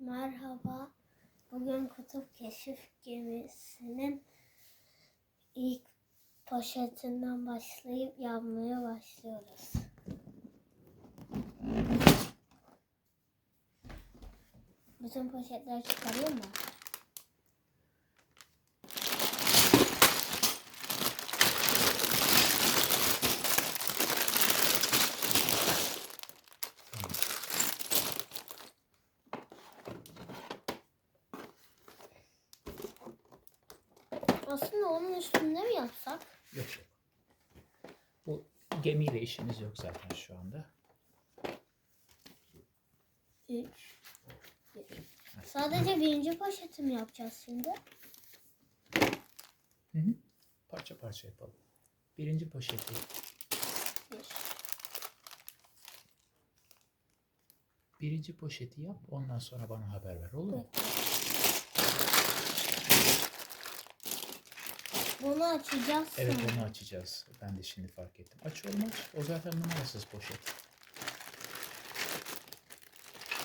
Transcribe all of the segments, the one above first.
Merhaba. Bugün Kutup Keşif Gemisi'nin ilk poşetinden başlayıp yapmaya başlıyoruz. Bütün poşetleri çıkarayım mı? Aslında onun üstünde mi yapsak? Yok yok. Bu gemiyle işimiz yok zaten şu anda. Üç. bir. Sadece birinci poşeti mi yapacağız şimdi? Hı hı. Parça parça yapalım. Birinci poşeti Bir. birinci poşeti yap. Ondan sonra bana haber ver olur mu? Bekle. Bunu açacağız Evet sonra. onu açacağız. Ben de şimdi fark ettim. Aç oğlum aç. O zaten numarasız poşet.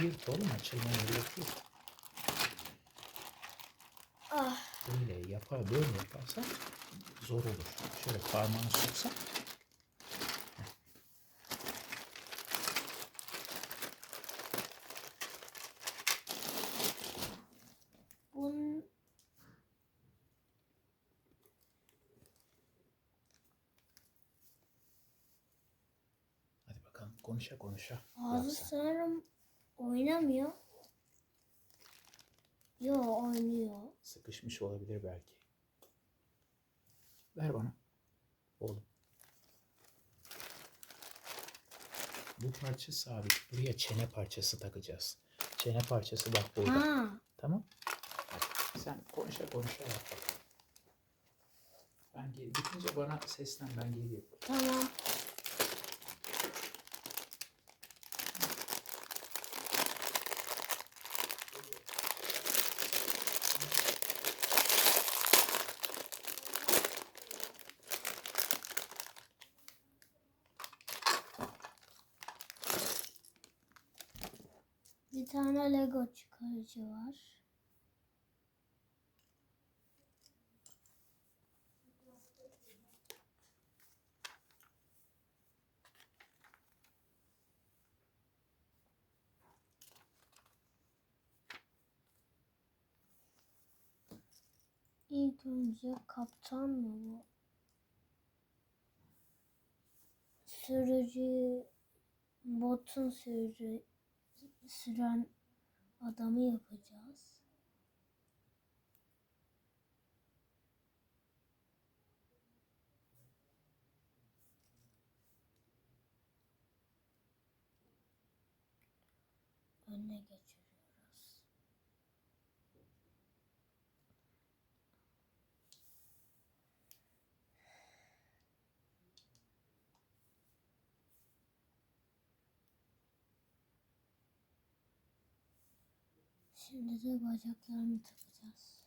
Yırt oğlum açılmaya gerek yok. Ah, Böyle yapar böyle yaparsan zor olur. Şöyle parmağını soksan. bunun Hadi bakalım konuşa konuşa. ağzı yapsan. sanırım oynamıyor. Yo oynuyor. Sıkışmış olabilir belki. Ver bana. Oğlum. Bu parça sabit. Buraya çene parçası takacağız. Çene parçası bak burada. Ha, Tamam. Hadi sen konuşa konuşa yap bakalım. Ben geri bitince bana seslen ben geliyorum. tamam. Bir tane Lego çıkarıcı var. İlk önce kaptan mı bu? Sürücü, botun sürücü, süren adamı yapacağız. Önüne Şimdi de bacaklarını takacağız.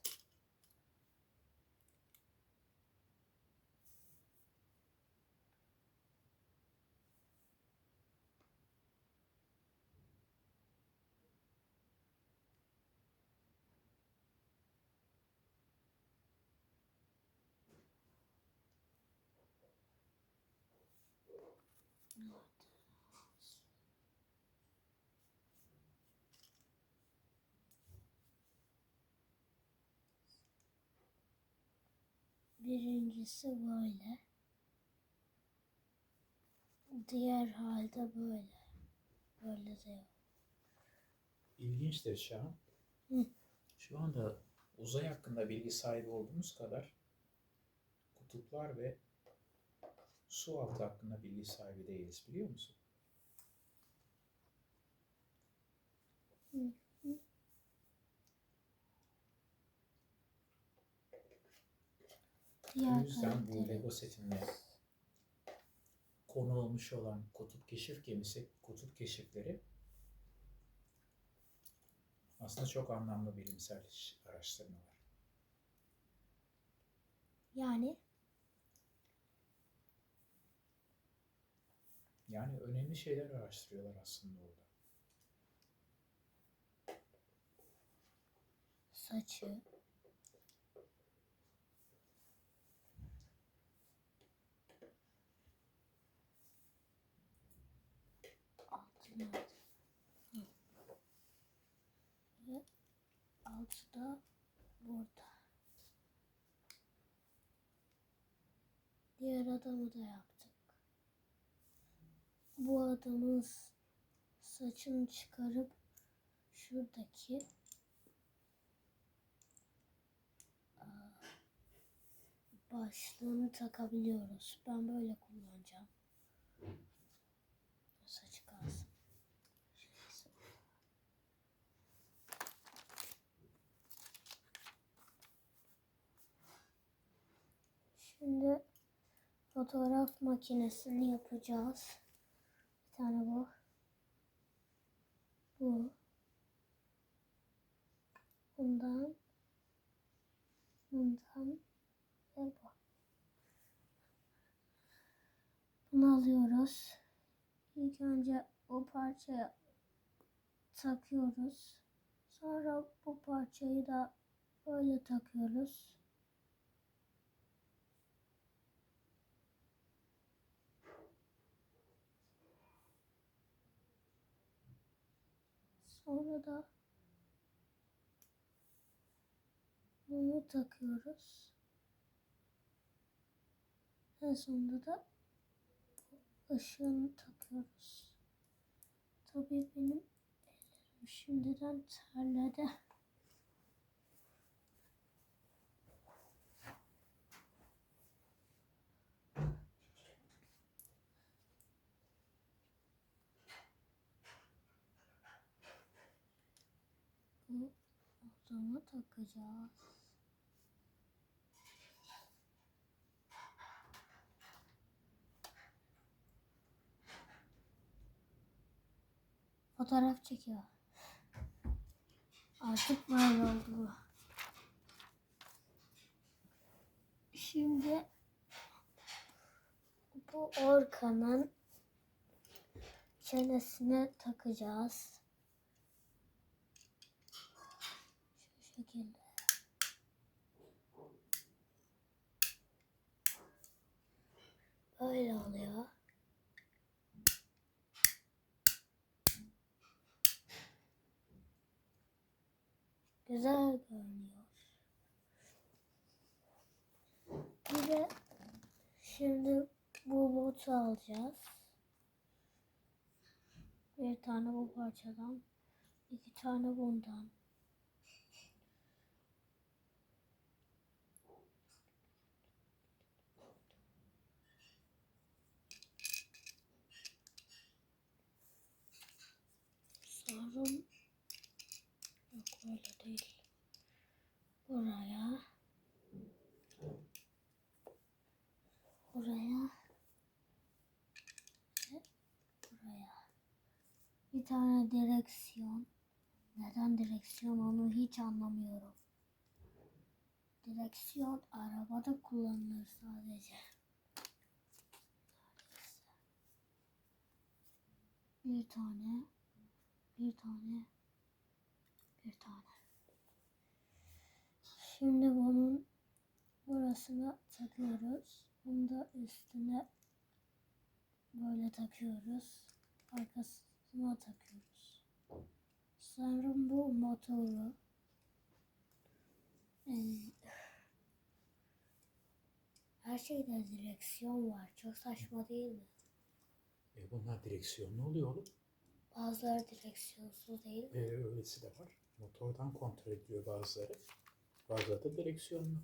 Birincisi böyle. Diğer halde böyle. Böyle de yok. İlginçtir Şahan. Hı. Şu anda uzay hakkında bilgi sahibi olduğumuz kadar kutuplar ve su altı hakkında bilgi sahibi değiliz biliyor musun? Diğer O yüzden bu Lego setinde konu olmuş olan kutup keşif gemisi, kutup keşifleri aslında çok anlamlı bilimsel araştırmalar. Yani Yani önemli şeyler araştırıyorlar aslında orada. saçı. Nerede? Hı. Ve altı da burada. Diğer adamı da yaptık. Bu adamın saçını çıkarıp şuradaki başlığını takabiliyoruz. Ben böyle kullanacağım. Şimdi fotoğraf makinesini yapacağız. Bir tane bu. Bu. Bundan. Bundan. Ve bu. Bunu alıyoruz. İlk önce o parçaya takıyoruz. Sonra bu parçayı da böyle takıyoruz. Sonra da bunu takıyoruz. En sonunda da ışığını takıyoruz. Tabii benim ellerim şimdiden terledi. Bu odama takacağız. Fotoğraf çekiyor. Artık böyle oldu bu. Şimdi bu orkanın çenesine takacağız. Şekilde. Böyle oluyor. Güzel görünüyor. Bir de şimdi bu botu alacağız. Bir tane bu parçadan, iki tane bundan. Sorun yok öyle değil. Buraya buraya buraya bir tane direksiyon. Neden direksiyon onu hiç anlamıyorum. Direksiyon arabada kullanılır sadece. Bir tane, bir tane, bir tane. Şimdi bunun burasına takıyoruz. Bunu da üstüne böyle takıyoruz. Arkasına takıyoruz. Sanırım bu motoru. Ee, her şeyde direksiyon var. Çok saçma değil mi? E bunlar direksiyonlu oluyor oğlum. Bazıları direksiyonsuz değil. E, öylesi de var. Motordan kontrol ediyor bazıları. Bazıları da direksiyonlu.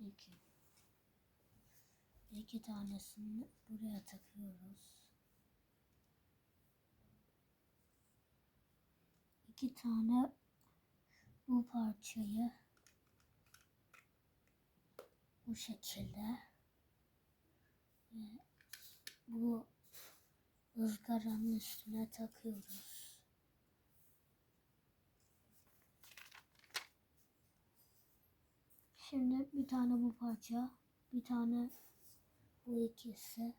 İki. İki tanesini buraya takıyoruz. İki tane bu parçayı bu şekilde ve bu ızgaranın üstüne takıyoruz. Şimdi bir tane bu parça, bir tane bu ikisi.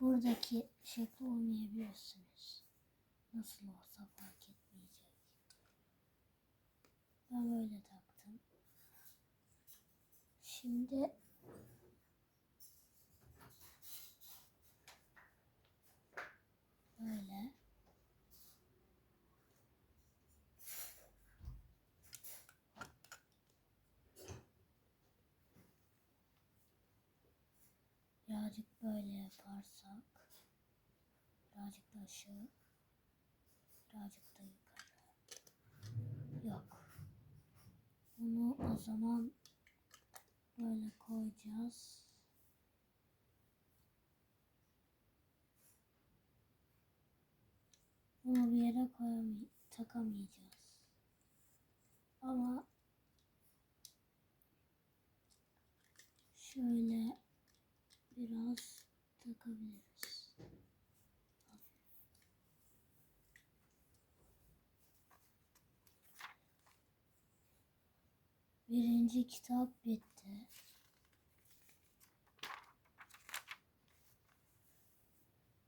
Buradaki şekli olmayabilirsiniz. Nasıl olsa fark etmeyecek. Ben böyle taktım. Şimdi Birazcık böyle yaparsak birazcık da aşağı birazcık da yukarı. Yok. Bunu o zaman böyle koyacağız. Bunu bir yere koyamay takamayacağız. Ama şöyle biraz takabiliriz. Birinci kitap bitti.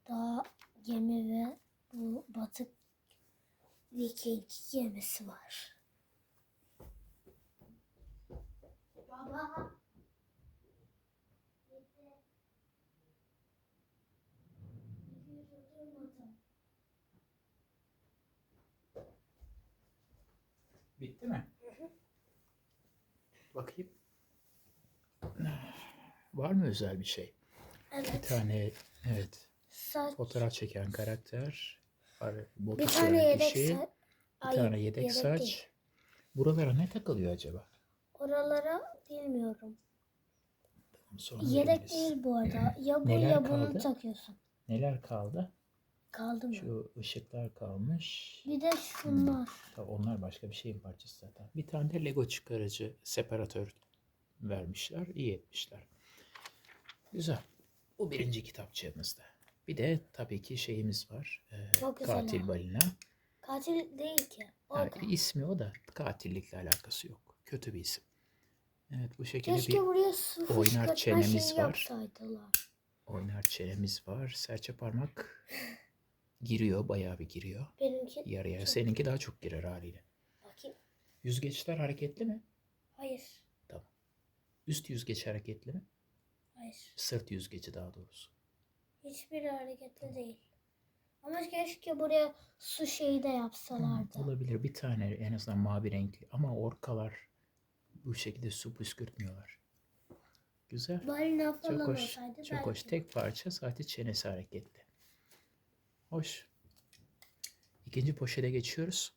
Daha gemi ve bu batık Viking gemisi var. Baba. Bitti mi? Bakayım. Var mı özel bir şey? Bir Evet. tane evet Saç. fotoğraf çeken karakter. Botu Bir tane yedek kişi, saç. Bir tane yedek, saç. değil. Buralara ne takılıyor acaba? Oralara bilmiyorum. Tamam, sonra Yedek değil bu arada. Ya bu Neler ya bunu kaldı? takıyorsun. Neler kaldı? Kaldı mı? Şu ışıklar kalmış. Bir de şunlar. Tabii onlar başka bir şeyin parçası zaten. Bir tane de Lego çıkarıcı separatör vermişler. İyi etmişler. Güzel. Bu birinci kitapçığımızda. Bir de tabii ki şeyimiz var. Ee, Çok güzel katil ha. balina. Katil değil ki. O Yani da. ismi o da katillikle alakası yok. Kötü bir isim. Evet bu şekilde Keşke bir buraya su oynar çenemiz var. yapsaydılar. oynar çenemiz var. Serçe parmak giriyor. Bayağı bir giriyor. Benimki Yarı yarı. Seninki daha çok girer haliyle. bakayım. Yüzgeçler hareketli mi? Hayır. Üst yüzgeç hareketli mi? Hayır. Sırt yüzgeci daha doğrusu. Hiçbir hareketli değil. Ama keşke buraya su şeyi de yapsalardı. Olabilir. Bir tane en azından mavi renkli. Ama orkalar bu şekilde su püskürtmüyorlar. Güzel. Balina falan Çok hoş. olsaydı Çok hoş. belki. Tek parça sadece çenesi hareketli. Hoş. İkinci poşete geçiyoruz.